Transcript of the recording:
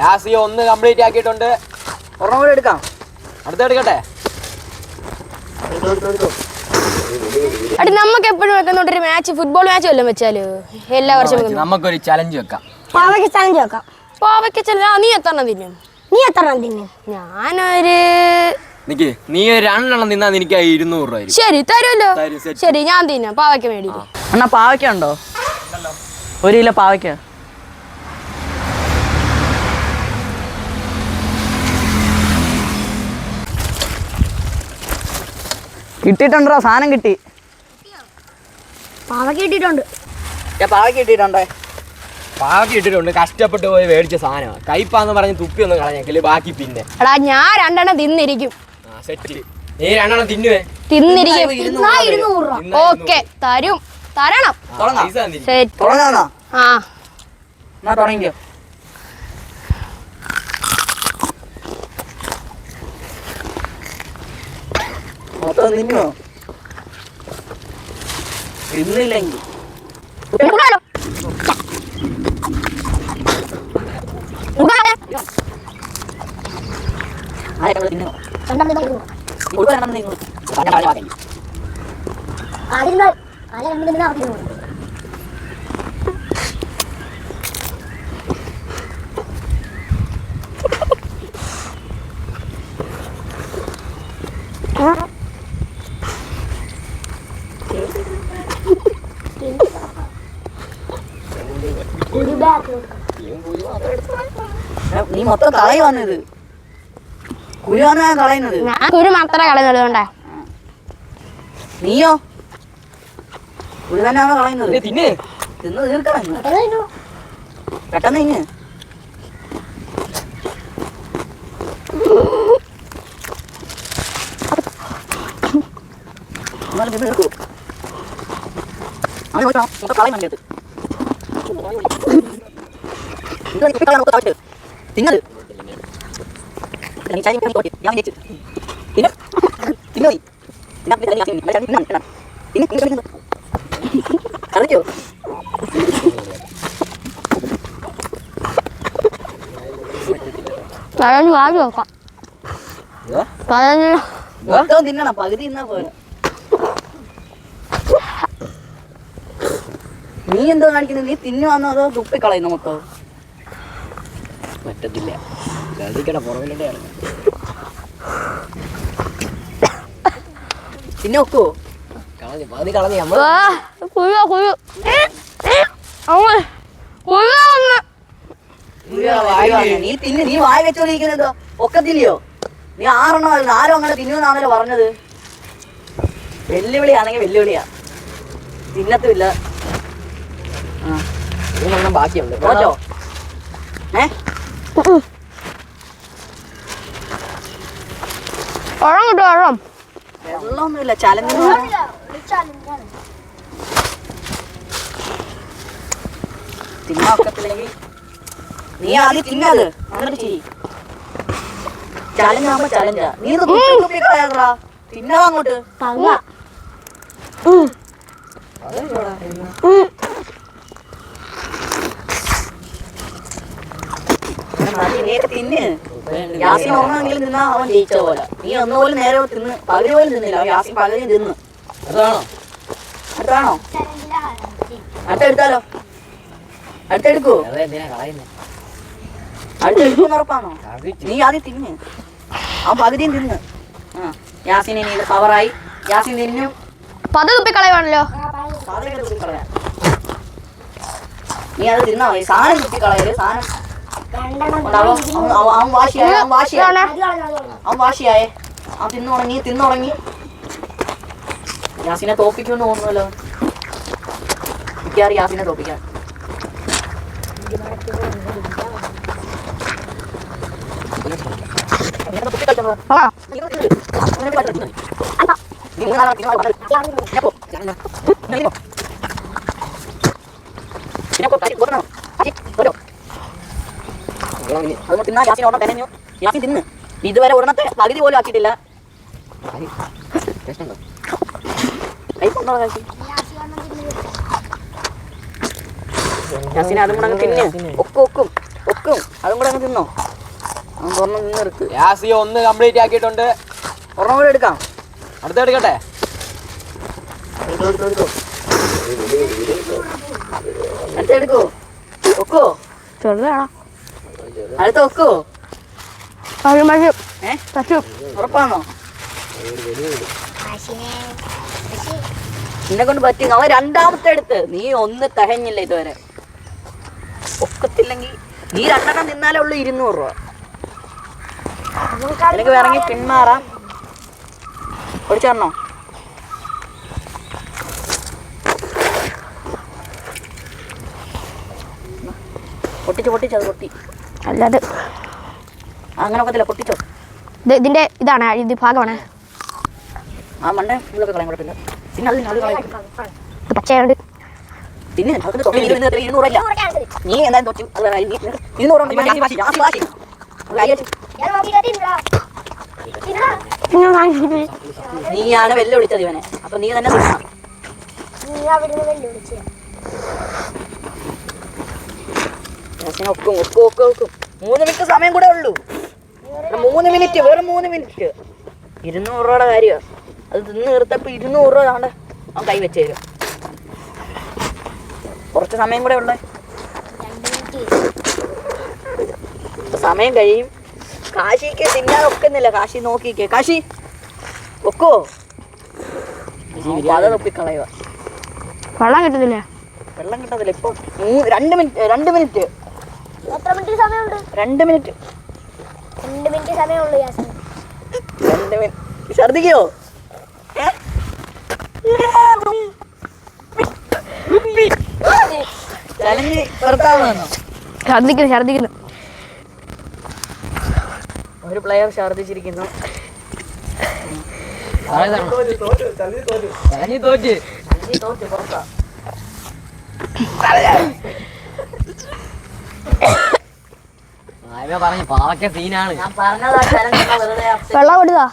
യാസി ഒന്ന് കംപ്ലീറ്റ് ആക്കിയിട്ടുണ്ട്. ഒരെണ്ണം കൂടെ എടുക്കാം. അടുത്ത എടുക്കട്ടെ? അടി നമുക്ക് എപ്പോഴും വെക്കുന്നുണ്ട് ഒരു മാച്ച് ഫുട്ബോൾ മാച്ച് വല്ലതും വെച്ചാൽ? എല്ലാ വർഷവും നമുക്കൊരു ചലഞ്ച് വെക്കാം. പാവയ്ക്ക് ചലഞ്ച് വെക്കാം. പാവയ്ക്ക് ചലഞ്ച് നീ എത്രണ്ണം തിന്നും? നീ എത്ര എണ്ണം തിന്നും? ഞാനൊരു നിക്ക് നീ ഒരു രണ്ടെണ്ണം തിന്നാ നിനക്ക് ഇരുന്നൂറ് രൂപ ശരി തരുമല്ലോ. ശരി ഞാൻ തിന്നാം. പാവയ്ക്ക് മേടിക്കും അണ്ണാ പാവയ്ക്ക ഉണ്ടോ? ഒരു കിലോ പാവയ്ക്ക. കിട്ടിയിട്ടുണ്ടോ? സാധനം കിട്ടി. പാവയ്ക്ക് കിട്ടിയിട്ടുണ്ട്. പാവയ്ക്ക കിട്ടിയിട്ടുണ്ടേ? പാക്കി ഇട്ടിട്ടുണ്ട് കഷ്ടപ്പെട്ട് പോയി മേടിച്ച സാധനമാണ് കയ്പാന്ന് പറഞ്ഞ് തുപ്പി ഒന്ന് കളഞ്ഞെങ്കിൽ ബാക്കി പിന്നെ. എടാ ഞാൻ രണ്ടെണ്ണം തിന്നിരിക്കും. ആ സെറ്റ് നീ രണ്ടെണ്ണം തിന്നുവേ. തിന്നിരിക്കും. ഓക്കെ തരും. തരണം. ആ, തുടങ്ങാം. പൈസ തന്നില്ല. സെറ്റ് തുടങ്ങാന്നാ ആ. എന്നാ? തുടങ്ങിക്കോ. മൊത്തം. ഒരു നീ മൊത്തം കളയുവാന്നത് കുരു ഞാൻ കളയുന്നത് ഞാൻ കുരു മാത്രമേ കളയുന്നുള്ളതുകൊണ്ടാ നീയോ? തന്നെയാണോ കളയുന്നത് തിന്ന് തിന്ന് തീർക്കണം പെട്ടെന്ന് ഇങ്ങ് എന്നാലും തിന്ന് തീർക്കൂ അങ്ങനെ നോക്കണം മൊത്തം കളയും വേണ്ടത് തിന്നത് നീ ചായ കുടിക്കാൻ പോയി. ഞാൻ വിളിച്ചു തിന്നു തിന്നു നീ ഞാൻ പിന്നെ പഴഞ്ഞു വാങ്ങി നോക്കാം പഴഞ്ഞു മൊത്തം തിന്നണം. പകുതി തിന്നാ നീ എന്തോ കാണിക്കുന്നത് നീ തിന്നുവാന്നോ അതോ തുപ്പി കളയുന്നു മൊത്തം? പറ്റത്തില്ല. പുറകിലോട്ട് പിന്നെ ഒക്കോ കളഞ്ഞു പകുതി കളഞ്ഞു നമ്മൾ കുരു കുരു അങ്ങ് കുരു ഒന്ന് നീ തിന്ന് നീ വായ വെച്ചോണ്ടിരിക്കുന്നത് ഒക്കത്തില്ലയോ? നീ ആറെണ്ണോ അല്ല ആരോ അങ്ങനെ തിന്നുവെന്നാണല്ലോ പറഞ്ഞത്. വെല്ലുവിളിയാണെങ്കിൽ വെല്ലുവിളിയാ. തിന്നത്തുമില്ല. ആ മൂന്നെണ്ണം ബാക്കിയുണ്ട്. തോറ്റോ ഏ? കിട്ടും ഉഴം വെള്ളമൊന്നുമില്ല ചലഞ്ച് തിന്നൊക്കത്തില്ലെങ്കിൽ നീ ആദ്യം തിന്നത് എന്നിട്ട് ചെയ് ചലഞ്ച് ആകുമ്പോ ചലഞ്ചാ നീ കളയാതെടാ. തിന്നോ അങ്ങോട്ട് തിന്ന് ഒന്നെങ്കിലും തിന്നാ അവൻ ജയിച്ച പോലെ നീ ഒന്നുപോലും നേരെ തിന്ന് പകുതി പോലും തിന്നില്ല. യാസിൻ പകുതി തിന്ന്. അതാണോ? അടുത്താണോ? അടുത്തെടുത്താലോ? അടുത്തെടുക്കൂ. അടുത്തെടുക്കൂന്ന് ഉറപ്പാണോ? നീ ആദ്യം തിന്ന്. ആ പകുതിയും തിന്ന്. ആ യാസിനെ നീ പവറായി യാസിൻ തിന്നും പത തുപ്പി കളയുവാണല്ലോ. സാധനം കുത്തി കളയാം. നീ അത് തിന്നാ സാധനം കുത്തി കളയൽ സാധനം ഉണ്ടാവും. അവൻ അവൻ- അവൻ വാശിയായി അവൻ വാശിയായി അവൻ വാശിയായേ അവൻ തിന്നു തുടങ്ങി തിന്നു തുടങ്ങി യാസിനെ തോപ്പിക്കുമെന്ന് തോന്നുന്നല്ലോ മിക്കവാറും യാസിനെ തോപ്പിക്കാൻ ഇങ്ങനെ തിന്നാ തിന്ന്. ഇതുവരെ ഒരെണ്ണത്തെ പകുതി പോലും ആക്കിയിട്ടില്ല. അതും കൂടെ അങ്ങ് തിന്ന്. ഒക്കും ഒക്കും ഒക്കും. അതും കൂടെ അങ്ങ് തിന്നോ. നിന്നെടുക്ക്. ഒന്ന് കംപ്ലീറ്റ് ആക്കിയിട്ടുണ്ട്. ഒരെണ്ണം കൂടെ എടുക്കാം. അടുത്ത എടുക്കട്ടെ? എടുത്തോ, എടുത്തോ, എടുത്തോ. അടുത്ത എടുക്കോ. ഒക്കോ. ചെറുതാണോ അടുത്ത ഒക്കോ പറ്റും പറ്റും ഏ? പറ്റും ഉറപ്പാണോ? എന്നെ കൊണ്ട് പറ്റും അവൻ രണ്ടാമത്തെ എടുത്ത്. നീ ഒന്ന് തഹഞ്ഞില്ല ഇതുവരെ. ഒക്കത്തില്ലെങ്കിൽ നീ രണ്ടെണ്ണം നിന്നാലേ ഉള്ളു ഇരുന്നൂറ് രൂപ. എനിക്ക് വേണമെങ്കിൽ പിന്മാറാം. ഓടിച്ചേർന്നോ പൊട്ടിച്ച് പൊട്ടിച്ച് അത് പൊട്ടി. അല്ലാതെ അങ്ങനെ ഒക്കത്തില്ല പൊട്ടിച്ചോ? ഇത് ഇതിന്റെ ഇതാണ് ഇത് ഭാഗമാണ്. ആ മണ്ട ഇതൊക്കെ കളയാൻ കുഴപ്പമില്ല. പിന്നെ അത് പിന്നെ ഇരുന്നൂറല്ല നീ എന്താ അത് ഇരുന്നൂറ്. നീയാണ് വെല്ലുവിളിച്ചത് ഇവനെ. അപ്പൊ നീ തന്നെ നീ അവിടുന്ന് വെല്ലുവിളിച്ച്. യാസിനെ ഒക്കും ഒക്കും ഒക്കും ഒക്കും. മൂന്ന് മിനിറ്റ് സമയം കൂടെ ഉള്ളൂ. മൂന്ന് മിനിറ്റ് വെറും മൂന്ന് മിനിറ്റ് ഇരുന്നൂറ് രൂപയുടെ കാര്യമാണ് അത് തിന്ന് തീർത്തപ്പോ ഇരുന്നൂറ് രൂപ ആണ് അവൻ കൈ വെച്ച് തരും. കുറച്ച് സമയം കൂടെ ഉള്ളേ. രണ്ട് മിനിറ്റ് ഇപ്പൊ സമയം കഴിയും. കാശിക്ക് തിന്നാൻ ഒക്കുന്നില്ല. കാശി നോക്കിക്കേ. കാശി ഒക്കോ? പത തൊപ്പിക്കളയുക വെള്ളം കിട്ടുന്നില്ല വെള്ളം കിട്ടത്തില്ല. ഇപ്പൊ മൂന്ന് രണ്ട് മിനിറ്റ് രണ്ട് മിനിറ്റ് മിനിറ്റ് സമയമുണ്ട്. രണ്ട് മിനിറ്റ്. രണ്ട് മിനിറ്റ് സമയമുള്ളൂ യാസിന് രണ്ട് മിനിറ്റ്. ഛർദിക്കോ? ഛർദിക്കുന്നു ഛർദിക്കുന്നു. ഒരു പ്ലെയർ ഛർദിച്ചിരിക്കുന്നു. തോറ്റ്. തോറ്റ് പറഞ്ഞു പാവക്ക സീനാണ് വെള്ളം കൊടുത്താ